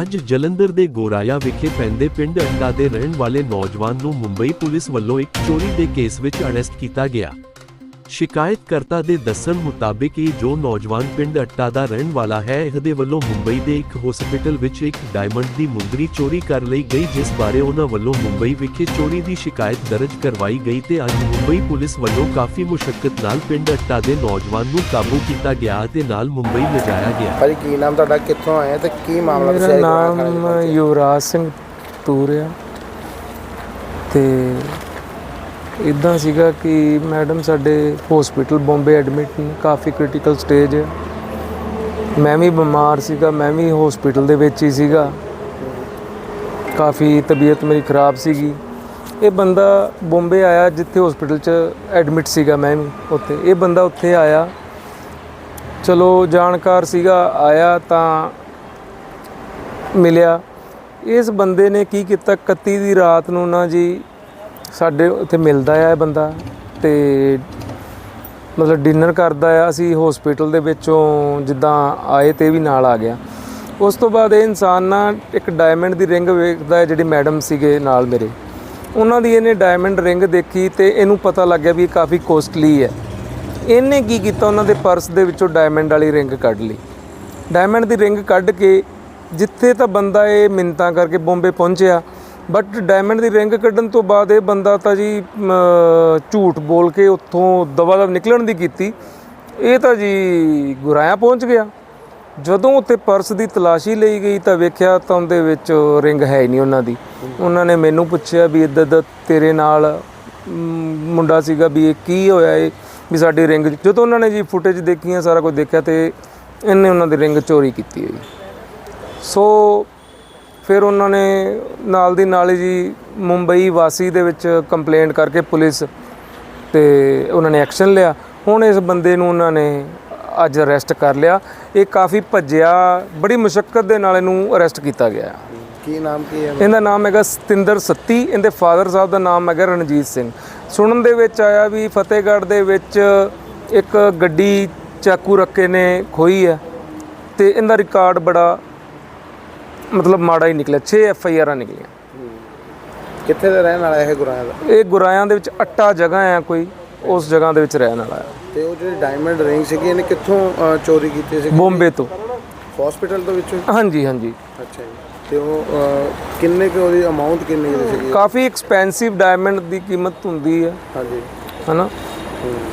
ਅੱਜ ਜਲੰਧਰ ਦੇ ਗੋਰਾਇਆ ਵਿਖੇ ਪੈਂਦੇ ਪਿੰਡ ਅੰਡਾ ਦੇ ਰਹਿਣ ਵਾਲੇ ਨੌਜਵਾਨ ਨੂੰ ਮੁੰਬਈ ਪੁਲਿਸ ਵੱਲੋਂ ਇੱਕ ਚੋਰੀ ਦੇ ਕੇਸ ਵਿੱਚ ਅਰੈਸਟ ਕੀਤਾ ਗਿਆ। ਸ਼ਿਕਾਇਤਕਰਤਾ ਦੇ ਦੱਸਣ ਮੁਤਾਬਿਕ ਇਹ ਜੋ ਨੌਜਵਾਨ ਪਿੰਡ ਅੱਟਾ ਦਾ ਰਹਿਣ ਵਾਲਾ ਹੈ ਇਹਦੇ ਵੱਲੋਂ ਮੁੰਬਈ ਦੇ ਇੱਕ ਹਸਪੀਟਲ ਵਿੱਚ ਇੱਕ ਡਾਇਮੰਡ ਦੀ ਮੁੰਦਰੀ ਚੋਰੀ ਕਰ ਲਈ ਗਈ ਜਿਸ ਬਾਰੇ ਉਹਨਾਂ ਵੱਲੋਂ ਮੁੰਬਈ ਵਿਖੇ ਚੋਰੀ ਦੀ ਸ਼ਿਕਾਇਤ ਦਰਜ ਕਰਵਾਈ ਗਈ ਤੇ ਅੱਜ ਮੁੰਬਈ ਪੁਲਿਸ ਵੱਲੋਂ ਕਾਫੀ ਮੁਸ਼ਕਲ ਨਾਲ ਪਿੰਡ ਅੱਟਾ ਦੇ ਨੌਜਵਾਨ ਨੂੰ ਕਾਬੂ ਕੀਤਾ ਗਿਆ ਅਤੇ ਨਾਲ ਮੁੰਬਈ ਲਿਜਾਇਆ ਗਿਆ। ਭਾਜੀ ਕੀ ਨਾਮ ਤੁਹਾਡਾ? ਕਿੱਥੋਂ ਆਏ ਤੇ ਕੀ ਮਾਮਲਾ ਮੇਰਾ ਨਾਮ? ਯੁਵਰਾਜ ਸਿੰਘ ਤੂਰਿਆ ਤੇ ਇਦਾਂ ਸੀਗਾ ਕਿ ਮੈਡਮ ਸਾਡੇ ਹਸਪੀਟਲ ਬੰਬੇ ਐਡਮਿਟ ਨੇ, ਕਾਫੀ ਕ੍ਰਿਟੀਕਲ ਸਟੇਜ ਹੈ। ਮੈਂ ਵੀ ਬਿਮਾਰ ਸੀਗਾ, ਮੈਂ ਵੀ ਹਸਪੀਟਲ ਦੇ ਵਿੱਚ ਹੀ ਸੀਗਾ। ਕਾਫੀ ਤਬੀਅਤ ਮੇਰੀ ਖਰਾਬ ਸੀਗੀ। ਇਹ ਬੰਦਾ ਬੰਬੇ ਆਇਆ ਜਿੱਥੇ ਹਸਪੀਟਲ 'ਚ ਐਡਮਿਟ ਸੀਗਾ ਮੈਂ ਵੀ ਉੱਥੇ। ਇਹ ਬੰਦਾ ਉੱਥੇ ਆਇਆ। ਚਲੋ ਜਾਣਕਾਰ ਸੀਗਾ, ਆਇਆ ਤਾਂ ਮਿਲਿਆ। ਇਸ ਬੰਦੇ ਨੇ ਕੀ ਕੀਤਾ? 31 ਦੀ ਰਾਤ ਨੂੰ ਨਾ ਜੀ ਸਾਡੇ ਉੱਥੇ ਮਿਲਦਾ ਆ ਇਹ ਬੰਦਾ ਤੇ ਮਤਲਬ ਡਿਨਰ ਕਰਦਾ ਆ। ਅਸੀਂ ਹਸਪੀਟਲ ਦੇ ਵਿੱਚੋਂ ਜਿੱਦਾਂ ਆਏ ਤੇ ਵੀ ਨਾਲ ਆ ਗਿਆ। ਉਸ ਤੋਂ ਬਾਅਦ ਇਹ ਇਨਸਾਨ ਨਾ ਇੱਕ ਡਾਇਮੰਡ ਦੀ ਰਿੰਗ ਵੇਖਦਾ ਹੈ ਜਿਹੜੀ ਮੈਡਮ ਸੀਗੇ ਨਾਲ ਮੇਰੇ। ਉਹਨਾਂ ਦੀ ਇਹਨੇ ਡਾਇਮੰਡ ਰਿੰਗ ਦੇਖੀ ਤੇ ਇਹਨੂੰ ਪਤਾ ਲੱਗ ਗਿਆ ਵੀ ਇਹ ਕਾਫੀ ਕੋਸਟਲੀ ਹੈ ਇਹਨੇ ਕੀ ਕੀਤਾ, ਉਹਨਾਂ ਦੇ ਪਰਸ ਦੇ ਵਿੱਚੋਂ ਡਾਇਮੰਡ ਵਾਲੀ ਰਿੰਗ ਕੱਢ ਲਈ। ਡਾਇਮੰਡ ਦੀ ਰਿੰਗ ਕੱਢ ਕੇ ਜਿੱਥੇ ਤਾਂ ਬੰਦਾ ਇਹ ਮਿੰਤਾਂ ਕਰਕੇ ਬੰਬੇ ਪਹੁੰਚਿਆ ਬਟ ਡਾਇਮੰਡ ਦੀ ਰਿੰਗ ਕੱਢਣ ਤੋਂ ਬਾਅਦ ਇਹ ਬੰਦਾ ਤਾਂ ਜੀ ਝੂਠ ਬੋਲ ਕੇ ਉੱਥੋਂ ਦਵਾ ਦਵ ਨਿਕਲਣ ਦੀ ਕੀਤੀ। ਇਹ ਤਾਂ ਜੀ ਗੁਰਾਇਆ ਪਹੁੰਚ ਗਿਆ। ਜਦੋਂ ਉੱਥੇ ਪਰਸ ਦੀ ਤਲਾਸ਼ੀ ਲਈ ਗਈ ਤਾਂ ਵੇਖਿਆ ਤਾਂ ਉਹਦੇ ਵਿੱਚ ਰਿੰਗ ਹੈ ਹੀ ਨਹੀਂ ਉਹਨਾਂ ਦੀ। ਉਹਨਾਂ ਨੇ ਮੈਨੂੰ ਪੁੱਛਿਆ ਵੀ ਇੱਦਾਂ ਦਾ ਤੇਰੇ ਨਾਲ ਮੁੰਡਾ ਸੀਗਾ ਵੀ ਇਹ ਕੀ ਹੋਇਆ ਇਹ, ਵੀ ਸਾਡੀ ਰਿੰਗ ਜਦੋਂ ਉਹਨਾਂ ਨੇ ਜੀ ਫੁਟੇਜ ਦੇਖੀਆਂ ਸਾਰਾ ਕੁਝ ਦੇਖਿਆ ਤੇ ਇਹਨੇ ਉਹਨਾਂ ਦੀ ਰਿੰਗ ਚੋਰੀ ਕੀਤੀ ਹੈ ਜੀ। ਸੋ ਫਿਰ ਉਹਨਾਂ ਨੇ ਨਾਲ ਦੀ ਨਾਲ ਹੀ ਜੀ ਮੁੰਬਈ ਵਾਸੀ ਦੇ ਵਿੱਚ ਕੰਪਲੇਂਟ ਕਰਕੇ ਪੁਲਿਸ ਤੇ ਉਹਨਾਂ ਨੇ ਐਕਸ਼ਨ ਲਿਆ। ਹੁਣ ਇਸ ਬੰਦੇ ਨੂੰ ਉਹਨਾਂ ਨੇ ਅੱਜ ਅਰੈਸਟ ਕਰ ਲਿਆ। ਇਹ ਕਾਫੀ ਭੱਜਿਆ ਬੜੀ ਮੁਸ਼ਕਲ ਦੇ ਨਾਲ ਇਹਨੂੰ ਅਰੈਸਟ ਕੀਤਾ ਗਿਆ। ਕੀ ਨਾਮ ਕੀ ਹੈ? ਇਹਦਾ ਨਾਮ ਹੈਗਾ ਸਤਿੰਦਰ ਸੱਤੀ ਇਹਦੇ ਫਾਦਰ ਸਾਹਿਬ ਦਾ ਨਾਮ ਹੈਗਾ ਰਣਜੀਤ ਸਿੰਘ। ਸੁਣਨ ਦੇ ਵਿੱਚ ਆਇਆ ਵੀ ਫਤਿਹਗੜ੍ਹ ਦੇ ਵਿੱਚ ਇੱਕ ਗੱਡੀ ਚਾਕੂ ਰੱਕੇ ਨੇ ਖੋਈ ਹੈ ਤੇ ਇਹਦਾ ਰਿਕਾਰਡ ਬੜਾ ਮਤਲਬ ਮਾੜਾ ਹੀ ਨਿਕਲਿਆ 6 ਐਫ ਆਈ ਆਰਾਂ ਨਿਕਲੀਆਂ। ਕਿੱਥੇ ਦਾ ਰਹਿਣ ਵਾਲਾ ਇਹ ਗੁਰਾਇਆ ਦਾ? ਇਹ ਗੁਰਾਇਆਂ ਦੇ ਵਿੱਚ ਅੱਟਾ ਜਗ੍ਹਾ ਆ ਕੋਈ ਉਸ ਜਗ੍ਹਾ ਦੇ ਵਿੱਚ ਰਹਿਣ ਵਾਲਾ ਹੈ ਤੇ ਉਹ ਜਿਹੜੀ ਡਾਇਮੰਡ ਰਿੰਗ ਸੀਗੀ ਇਹਨੇ ਕਿੱਥੋਂ ਚੋਰੀ ਕੀਤੀ ਸੀ ਬੰਬੇ ਤੋਂ। ਹਸਪੀਟਲ ਤੋਂ ਵਿੱਚੋਂ? ਹਾਂਜੀ ਹਾਂਜੀ। ਅੱਛਾ ਜੀ। ਤੇ ਉਹ ਕਿੰਨੇ ਕੁ ਉਹਦੀ ਅਮਾਉਂਟ ਕਿੰਨੀ ਦੀ ਸੀਗੀ? ਕਾਫੀ ਐਕਸਪੈਂਸਿਵ ਡਾਇਮੰਡ ਦੀ ਕੀਮਤ ਹੁੰਦੀ ਹੈ ਹਾਂਜੀ। ਹਨਾ?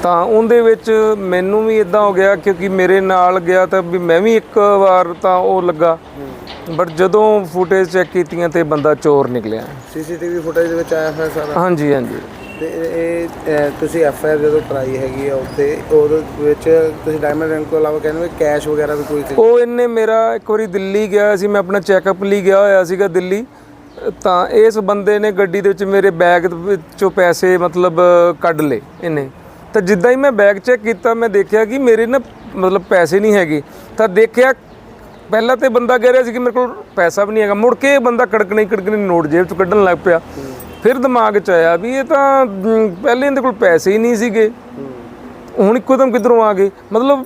ਤਾਂ ਉਹਦੇ ਵਿੱਚ ਮੈਨੂੰ ਵੀ ਇਦਾਂ ਹੋ ਗਿਆ ਕਿਉਂਕਿ ਮੇਰੇ ਨਾਲ ਗਿਆ ਤਾਂ ਵੀ ਮੈਂ ਵੀ ਇੱਕ ਵਾਰ ਤਾਂ ਉਹ ਲੱਗਾ। ਬਟ ਜਦੋਂ ਫੁਟੇਜ ਚੈੱਕ ਕੀਤੀਆਂ ਤੇ ਬੰਦਾ ਚੋਰ ਨਿਕਲਿਆ। ਸੀਸੀਟੀਵੀ ਫੁਟੇਜ ਦੇ ਵਿੱਚ ਆਇਆ ਹੋਇਆ ਸਾਰਾ? ਹਾਂਜੀ ਹਾਂਜੀ। ਤੇ ਇਹ ਤੁਸੀਂ ਐਫ ਆਰ ਜਦੋਂ ਕਰਾਈ ਹੈਗੀ ਆ ਉੱਥੇ ਉਹਦੇ ਵਿੱਚ ਤੁਸੀਂ ਡਾਇਮੰਡ ਰਿੰਗ ਤੋਂ ਇਲਾਵਾ ਕਹਿੰਦੇ ਕੈਸ਼ ਵਗੈਰਾ ਵੀ ਕੋਈ ਸੀ? ਉਹ ਇਹਨੇ ਮੇਰਾ ਇੱਕ ਵਾਰੀ ਦਿੱਲੀ ਗਿਆ ਸੀ ਮੈਂ ਆਪਣਾ ਚੈੱਕਅਪ ਲਈ ਗਿਆ ਹੋਇਆ ਸੀਗਾ ਦਿੱਲੀ। ਤਾਂ ਇਸ ਬੰਦੇ ਨੇ ਗੱਡੀ ਦੇ ਵਿੱਚ ਮੇਰੇ ਬੈਗ ਵਿੱਚੋਂ ਪੈਸੇ ਮਤਲਬ ਕੱਢ ਲਏ ਇਹਨੇ। ਤਾਂ ਜਿੱਦਾਂ ਹੀ ਮੈਂ ਬੈਗ ਚੈੱਕ ਕੀਤਾ ਮੈਂ ਦੇਖਿਆ ਕਿ ਮੇਰੇ ਨਾ ਮਤਲਬ ਪੈਸੇ ਨਹੀਂ ਹੈਗੇ। ਤਾਂ ਦੇਖਿਆ ਪਹਿਲਾਂ ਤੇ ਬੰਦਾ ਕਹਿ ਰਿਹਾ ਸੀ ਕਿ ਮੇਰੇ ਕੋਲ ਪੈਸਾ ਵੀ ਨਹੀਂ ਹੈਗਾ। ਮੁੜ ਕੇ ਬੰਦਾ ਕੜਕਣੀ ਕੜਕਣੀ ਨੋਟ ਜੇਬ ਚ ਕੱਢਣ ਲੱਗ ਪਿਆ। ਫਿਰ ਦਿਮਾਗ ਚ ਆਇਆ ਵੀ ਇਹ ਤਾਂ ਪਹਿਲੇ ਇਹਦੇ ਕੋਲ ਪੈਸੇ ਹੀ ਨਹੀਂ ਸੀਗੇ। ਹੁਣ ਇੱਕੋ ਦਮ ਕਿੱਧਰੋਂ ਆ ਗਏ? ਮਤਲਬ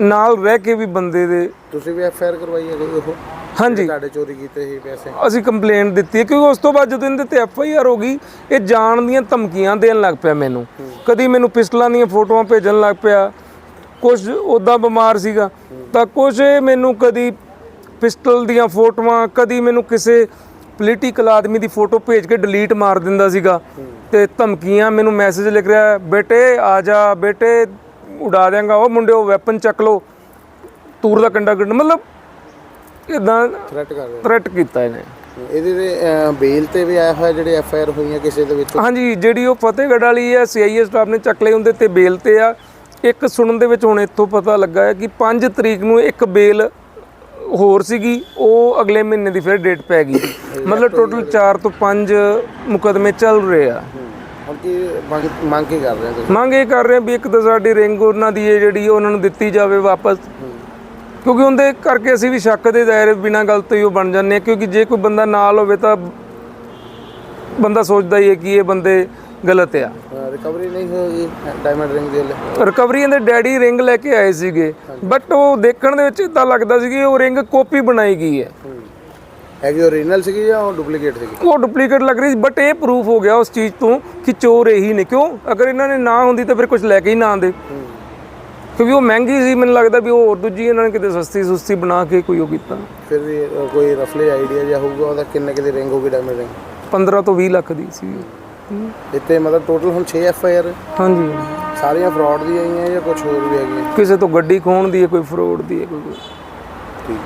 ਨਾਲ ਰਹਿ ਕੇ ਵੀ ਬੰਦੇ ਦੇ ਤੁਸੀਂ ਵੀ ਐਫ ਆਈ ਆਰ ਕਰਵਾਈ ਹੈ ਕੋਈ ਉਹ? ਹਾਂਜੀ। ਤੁਹਾਡੇ ਚੋਰੀ ਕੀਤੇ ਸੀ ਪੈਸੇ? ਅਸੀਂ ਕੰਪਲੇਂਟ ਦਿੱਤੀ ਹੈ ਕਿਉਂਕਿ ਉਸ ਤੋਂ ਬਾਅਦ ਜਦੋਂ ਇਹਦੇ ਤੇ ਐਫ ਆਈ ਆਰ ਹੋ ਗਈ ਇਹ ਜਾਣ ਦੀਆਂ ਧਮਕੀਆਂ ਦੇਣ ਲੱਗ ਪਿਆ ਮੈਨੂੰ। ਕਦੀ ਮੈਨੂੰ ਪਿਸਟਲਾਂ ਦੀਆਂ ਫੋਟੋਆਂ ਭੇਜਣ ਲੱਗ ਪਿਆ। ਕੁਝ ਉਦਾਂ ਬਿਮਾਰ ਸੀਗਾ। ਤਾਂ ਕੁਝ ਮੈਨੂੰ ਕਦੀ ਪਿਸਟਲ ਦੀਆਂ ਫੋਟੋਆਂ ਕਦੀ ਮੈਨੂੰ ਕਿਸੇ ਪੋਲੀਟੀਕਲ ਆਦਮੀ ਦੀ ਫੋਟੋ ਭੇਜ ਕੇ ਡਿਲੀਟ ਮਾਰ ਦਿੰਦਾ ਸੀਗਾ। ਤੇ ਧਮਕੀਆਂ ਮੈਨੂੰ ਮੈਸੇਜ ਲਿਖ ਰਿਹਾ ਬੇਟੇ ਆ ਜਾ ਬੇਟੇ ਉਡਾ ਦਿਆਂਗਾ। ਉਹ ਮੁੰਡੇ ਉਹ ਵੈਪਨ ਚੱਕ ਲੋ ਤੂਰ ਦਾ ਕੰਡਾ ਕੱਢ ਮਤਲਬ ਇਦਾਂ ਥ੍ਰੈਟ ਕਰ ਰਹੇ। ਥ੍ਰੈਟ ਕੀਤਾ ਇਹਨੇ। ਇਹਦੇ ਤੇ ਬੇਲ ਤੇ ਵੀ ਆਇਆ ਹੋਇਆ ਜਿਹੜੇ ਐਫ ਆਈ ਆਰ ਹੋਈਆਂ ਕਿਸੇ ਦੇ ਵਿੱਚ? ਹਾਂਜੀ ਜਿਹੜੀ ਉਹ ਫਤਿਹਗੜ੍ਹ ਵਾਲੀ ਹੈ ਸੀਆਈਏ ਸਟਾਫ ਨੇ ਚੱਕ ਲਈ ਉਹਦੇ ਤੇ ਬੇਲ ਤੇ ਆ। ਇੱਕ ਸੁਣਨ ਦੇ ਵਿੱਚ ਹੁਣ ਇੱਥੋਂ ਪਤਾ ਲੱਗਾ ਹੈ ਕਿ 5 ਤਰੀਕ ਨੂੰ ਇੱਕ ਬੇਲ ਹੋਰ ਸੀਗੀ ਉਹ ਅਗਲੇ ਮਹੀਨੇ ਦੀ ਫਿਰ ਡੇਟ ਪੈ ਗਈ। ਮਤਲਬ ਟੋਟਲ 4 ਤੋਂ 5 ਮੁਕਦਮੇ ਚੱਲ ਰਹੇ ਆ। ਹੁਣ ਕੀ ਮੰਗ ਮੰਗ ਕੀ ਕਰ ਰਹੇ ਹੋ ਤੁਸੀਂ? ਮੰਗ ਇਹ ਕਰ ਰਹੇ ਆ ਵੀ ਇੱਕ ਤਾਂ ਸਾਡੀ ਰਿੰਗ ਉਹਨਾਂ ਦੀ ਹੈ ਜਿਹੜੀ ਉਹਨਾਂ ਨੂੰ ਦਿੱਤੀ ਜਾਵੇ ਵਾਪਸ। ਕਿਉਂਕਿ ਉਹਦੇ ਕਰਕੇ ਅਸੀਂ ਵੀ ਸ਼ੱਕ ਦੇ ਦਾਇਰੇ ਬਿਨਾਂ ਗੱਲ ਤੋਂ ਹੀ ਉਹ ਬਣ ਜਾਂਦੇ ਆ ਕਿਉਂਕਿ ਜੇ ਕੋਈ ਬੰਦਾ ਨਾਲ ਹੋਵੇ ਤਾਂ ਬੰਦਾ ਸੋਚਦਾ ਹੀ ਹੈ ਕਿ ਇਹ ਬੰਦੇ ਗਲਤ ਆ। ਰਿਕਵਰੀ ਨਹੀਂ ਹੋਈ ਡਾਇਮੰਡ ਰਿੰਗ ਦੀ ਰਿਕਵਰੀ ਦੇ ਡੈਡੀ ਰਿੰਗ ਲੈ ਕੇ ਆਏ ਸੀਗੇ। ਬਟ ਉਹ ਦੇਖਣ ਦੇ ਵਿੱਚ ਇਦਾਂ ਲੱਗਦਾ ਸੀ ਕਿ ਉਹ ਰਿੰਗ ਕਾਪੀ ਬਣਾਈ ਗਈ ਹੈ। ਹੈਗੀ ਓਰੀਜਨਲ ਸੀਗੀ ਜਾਂ ਉਹ ਡੁਪਲੀਕੇਟ ਸੀਗੀ? ਉਹ ਡੁਪਲੀਕੇਟ ਲੱਗ ਰਹੀ ਸੀ ਬਟ ਇਹ ਪ੍ਰੂਫ ਹੋ ਗਿਆ ਉਸ ਚੀਜ਼ ਤੋਂ ਕਿ ਚੋਰ ਇਹੀ ਨੇ। ਕਿਉਂ? ਅਗਰ ਇਹਨਾਂ ਨੇ ਨਾ ਹੁੰਦੀ ਤਾਂ ਫਿਰ ਕੁਝ ਲੈ ਕੇ ਹੀ ਨਾ ਆਉਂਦੇ। ਕਿਉਂਕਿ ਉਹ ਮਹਿੰਗੀ ਸੀ ਮੈਨੂੰ ਲੱਗਦਾ ਵੀ ਉਹ ਹੋਰ ਦੂਜੀ ਇਹਨਾਂ ਨੇ ਕਿਤੇ ਸਸਤੀ ਸੁਸਤੀ ਬਣਾ ਕੇ ਕੋਈ ਉਹ ਕੀਤਾ। ਫਿਰ ਵੀ ਕੋਈ ਰਫਲੀ ਆਈਡੀਆ ਜਿਹਾ ਹੋਊਗਾ ਉਹਦਾ ਕਿੰਨੇ ਕਿਤੇ ਰਿੰਗ ਹੋਊਗੀ ਡਾਇਮੰਡ ਰਿੰਗ 15 ਤੋਂ 20 ਲੱਖ ਦੀ ਸੀ। ਇੱਥੇ ਮਤਲਬ ਟੋਟਲ ਹੁਣ 6 ਐਫ ਆਈ ਆਰ ਹਾਂਜੀ। ਸਾਰੀਆਂ ਫਰਾਡ ਦੀਆਂ ਆਈਆਂ ਜਾਂ ਕੁਝ ਹੋਰ ਵੀ ਹੈਗੀਆਂ? ਕਿਸੇ ਤੋਂ ਗੱਡੀ ਖੋਣ ਦੀ ਹੈ ਕੋਈ ਫਰੋਡ ਦੀ ਹੈ ਕੋਈ ਠੀਕ।